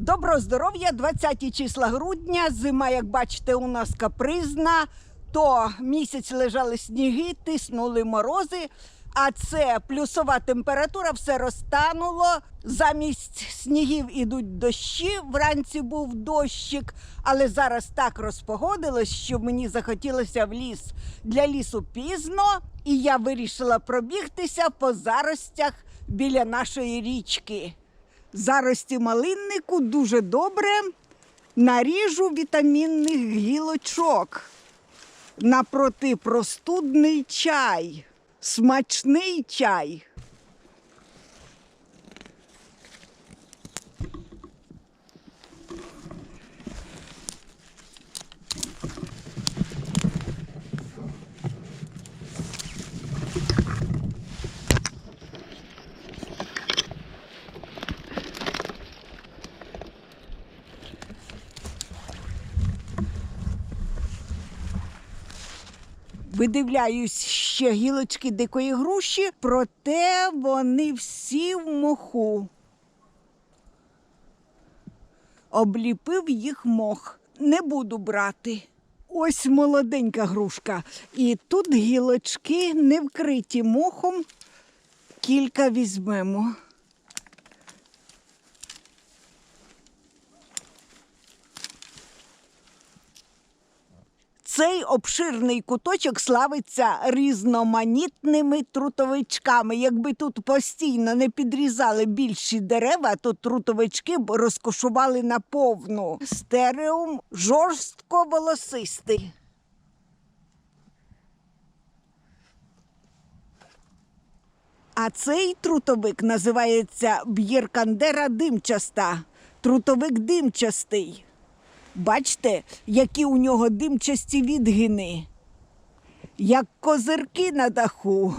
Доброго здоров'я, 20 числа грудня. Зима, як бачите, у нас капризна. То місяць лежали сніги, тиснули морози. А це плюсова температура, все розтануло. Замість снігів ідуть дощі. Вранці був дощик, але зараз так розпогодилось, що мені захотілося в ліс. Для лісу пізно, і я вирішила пробігтися по заростях біля нашої річки. Зарості малиннику дуже добре. Наріжу вітамінних гілочок. На протипростудний чай, смачний чай. Видивляюсь ще гілочки дикої груші, проте вони всі в моху. Обліпив їх мох. Не буду брати. Ось молоденька грушка. І тут гілочки не вкриті мохом. Кілька візьмемо. Цей обширний куточок славиться різноманітними трутовичками. Якби тут постійно не підрізали більші дерева, то трутовички б розкошували наповну. Стереум жорстко волосистий. А цей трутовик називається б'єркандера димчаста. Трутовик димчастий. Бачите, які у нього димчасті відгини, як козирки на даху.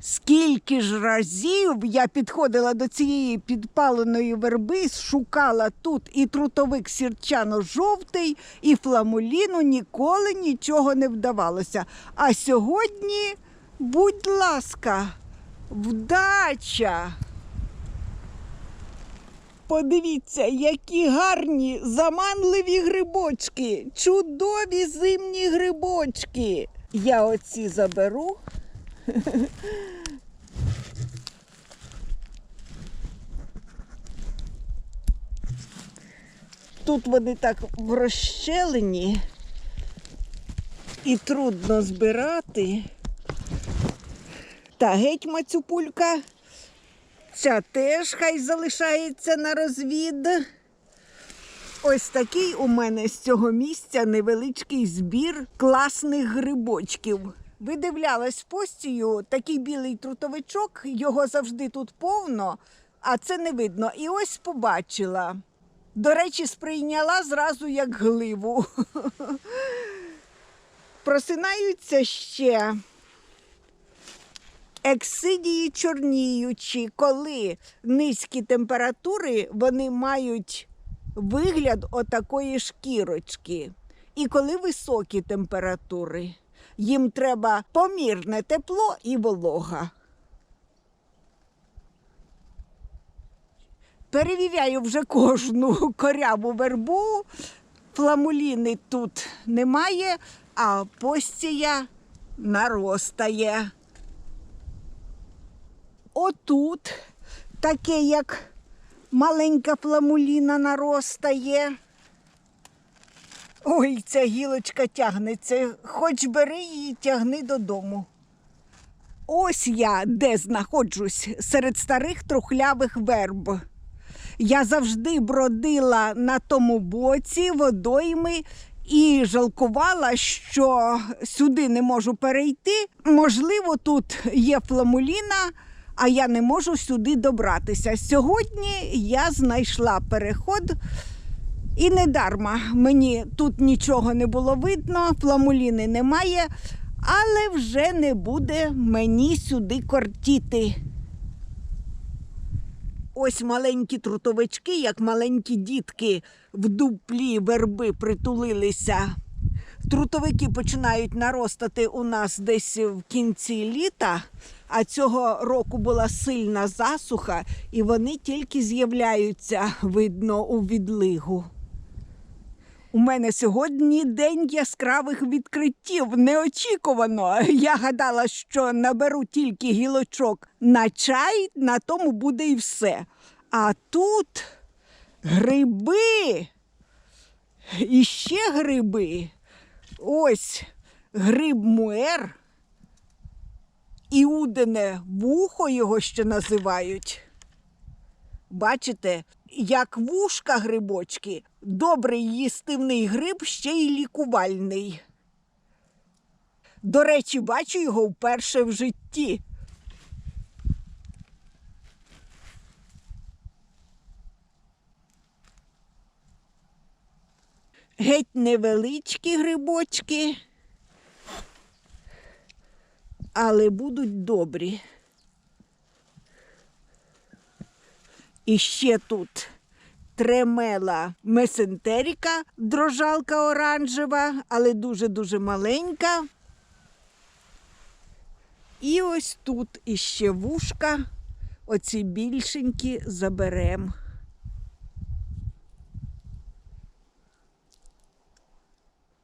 Скільки ж разів я підходила до цієї підпаленої верби, шукала тут і трутовик сірчано-жовтий, і фламуліну, ніколи нічого не вдавалося. А сьогодні, будь ласка, вдача! Подивіться, які гарні заманливі грибочки, чудові зимні грибочки. Я оці заберу. Тут вони так розщелені і трудно збирати. Та геть мацюпулька. Ця теж хай залишається на розвід. Ось такий у мене з цього місця невеличкий збір класних грибочків. Видивлялась постію, такий білий трутовичок, його завжди тут повно, а це не видно. І ось побачила. До речі, сприйняла зразу як гливу. Просинаються ще ексидії чорніючі, коли низькі температури вони мають вигляд отакої шкірочки. І коли високі температури, їм треба помірне тепло і волога. Перевіряю вже кожну коряву вербу. Фламуліни тут немає, а постія наростає. Отут таке, як маленька фламуліна наростає. Ой, ця гілочка тягнеться, хоч бери її, тягни додому. Ось я де знаходжусь серед старих трухлявих верб. Я завжди бродила на тому боці водойми і жалкувала, що сюди не можу перейти. Можливо, тут є фламуліна, а я не можу сюди добратися. Сьогодні я знайшла переход. І не дарма мені тут нічого не було видно, фламуліни немає, але вже не буде мені сюди кортіти. Ось маленькі трутовички, як маленькі дітки в дуплі верби притулилися. Трутовики починають наростати у нас десь в кінці літа, а цього року була сильна засуха, і вони тільки з'являються, видно, у відлигу. У мене сьогодні день яскравих відкриттів. Неочікувано. Я гадала, що наберу тільки гілочок на чай, на тому буде і все. А тут гриби. І ще гриби. Ось гриб муер. Іудине вухо його ще називають. Бачите, як вушка грибочки, добрий їстивний гриб ще й лікувальний. До речі, бачу його вперше в житті. Геть невеличкі грибочки, але будуть добрі. І ще тут тремела месентеріка, дрожалка оранжева, але дуже-дуже маленька. І ось тут іще вушка, оці більшенькі заберем.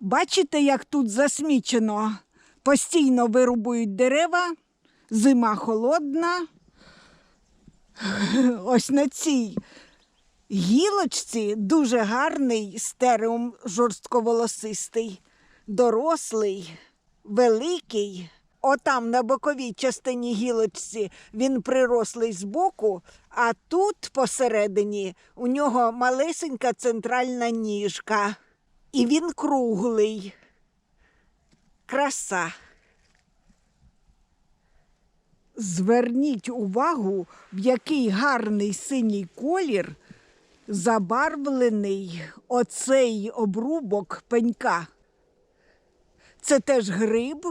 Бачите, як тут засмічено? Постійно вирубують дерева, зима холодна. Ось на цій гілочці дуже гарний стереум жорстковолосистий, дорослий, великий. Отам на боковій частині гілочці він прирослий збоку, а тут посередині у нього малесенька центральна ніжка. І він круглий. Краса. Зверніть увагу, в який гарний синій колір забарвлений оцей обрубок пенька. Це теж гриб,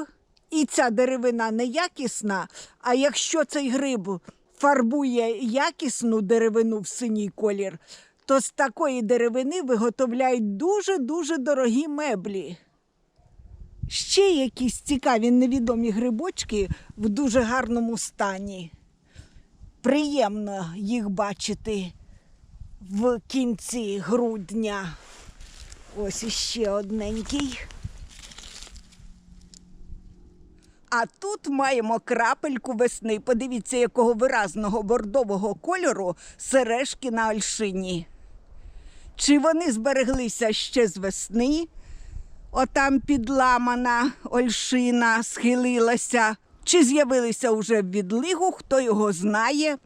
і ця деревина неякісна. А якщо цей гриб фарбує якісну деревину в синій колір, то з такої деревини виготовляють дуже-дуже дорогі меблі. Ще якісь цікаві невідомі грибочки в дуже гарному стані. Приємно їх бачити в кінці грудня. Ось іще одненький. А тут маємо крапельку весни. Подивіться, якого виразного бордового кольору сережки на ольшині. Чи вони збереглися ще з весни? Отам підламана ольшина схилилася, чи з'явилися уже в відлигу, хто його знає.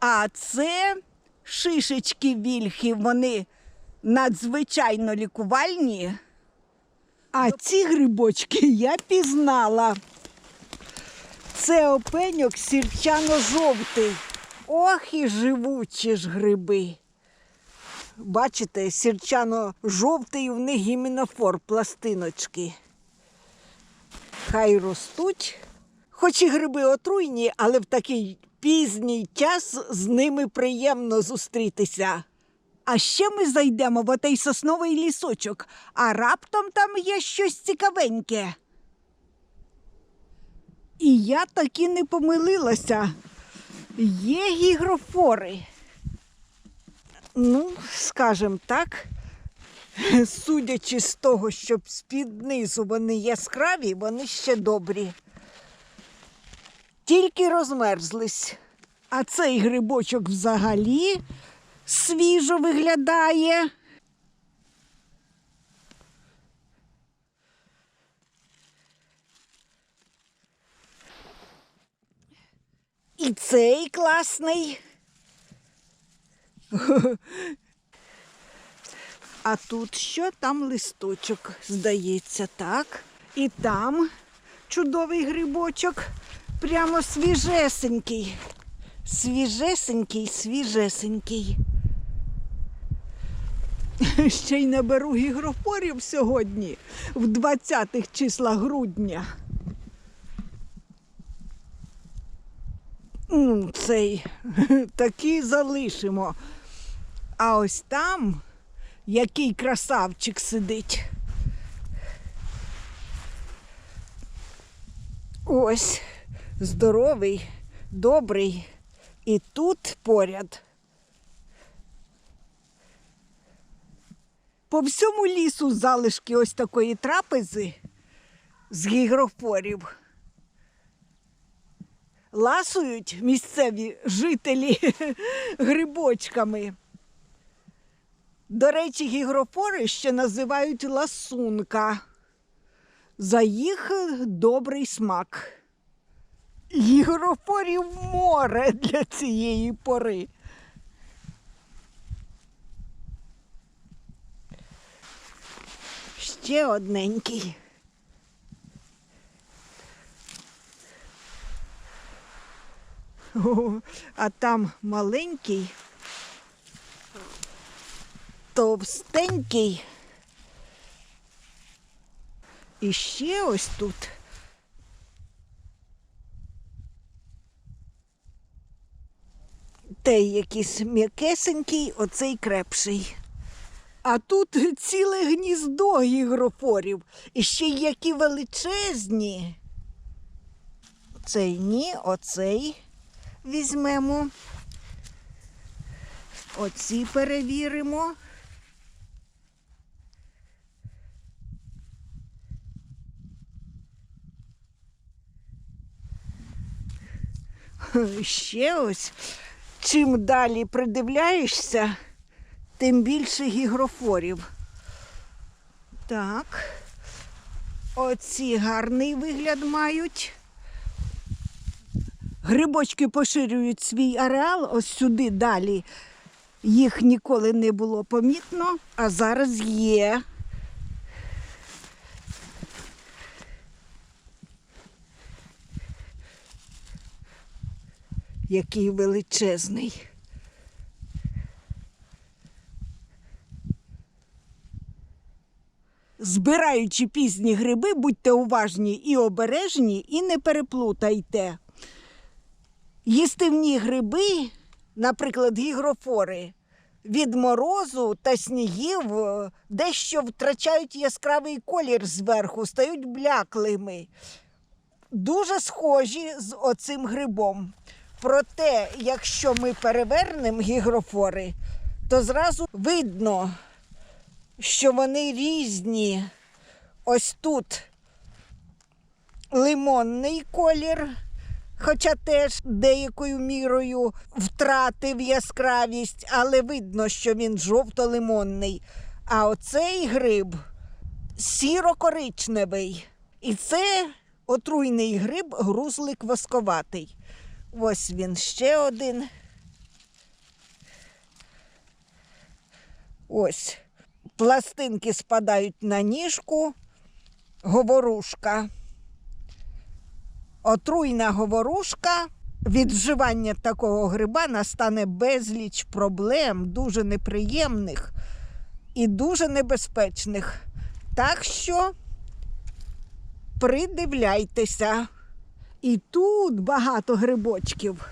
А це шишечки вільхи, вони надзвичайно лікувальні. А ці грибочки я пізнала. Це опеньок сірчано-жовтий. Ох і живучі ж гриби. Бачите, сірчано-жовтий, в них гімінофор, пластиночки. Хай ростуть. Хоч і гриби отруйні, але в такий пізній час з ними приємно зустрітися. А ще ми зайдемо в отей сосновий лісочок, а раптом там є щось цікавеньке. І я таки не помилилася. Є гігрофори. Ну, скажем так, судячи з того, що з-під низу вони яскраві, вони ще добрі. Тільки розмерзлись. А цей грибочок взагалі свіжо виглядає. І цей класний. А тут що там листочок, здається, так. І там чудовий грибочок, прямо свіжесенький. Свіжесенький, свіжесенький. Ще й наберу гігрофорів сьогодні, в 20-х числах грудня. Цей такий залишимо. А ось там який красавчик сидить. Ось здоровий, добрий. І тут поряд. По всьому лісу залишки ось такої трапези з гігрофорів. Ласують місцеві жителі грибочками. До речі, гігрофори ще називають ласунка за їх добрий смак. Гігрофорів море для цієї пори. Ще одненький. О, а там маленький, товстенький. І ще ось тут. Той якийсь м'якесенький, оцей крепший. А тут ціле гніздо гігрофорів. І ще які величезні. Цей ні, оцей візьмемо. Оці перевіримо. Ще ось. Чим далі придивляєшся, тим більше гігрофорів. Так. Оці гарний вигляд мають. Грибочки поширюють свій ареал ось сюди далі. Їх ніколи не було помітно, а зараз є. Який величезний. Збираючи пізні гриби, будьте уважні і обережні, і не переплутайте. Їстивні гриби, наприклад, гігрофори, від морозу та снігів е, дещо втрачають яскравий колір зверху, стають бляклими. Дуже схожі з оцим грибом. Проте, якщо ми перевернемо гігрофори, то зразу видно, що вони різні. Ось тут лимонний колір, хоча теж деякою мірою втратив яскравість, але видно, що він жовто-лимонний. А оцей гриб сіро-коричневий. І це отруйний гриб, грузлик восковатий. Ось він ще один. Ось. Пластинки спадають на ніжку, говорушка. Отруйна говорушка. Від вживання такого гриба настане безліч проблем, дуже неприємних і дуже небезпечних. Так що придивляйтеся. І тут багато грибочків.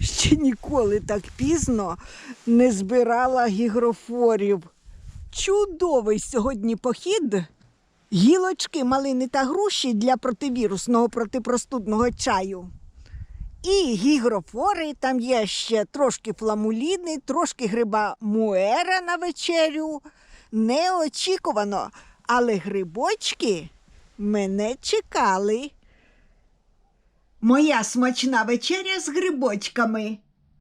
Ще ніколи так пізно не збирала гігрофорів. Чудовий сьогодні похід. Гілочки, малини та груші для противірусного протипростудного чаю. І гігрофори, там є ще трошки фламуліни, трошки гриба муера на вечерю. Неочікувано, але грибочки мене чекали. Моя смачна вечеря з грибочками.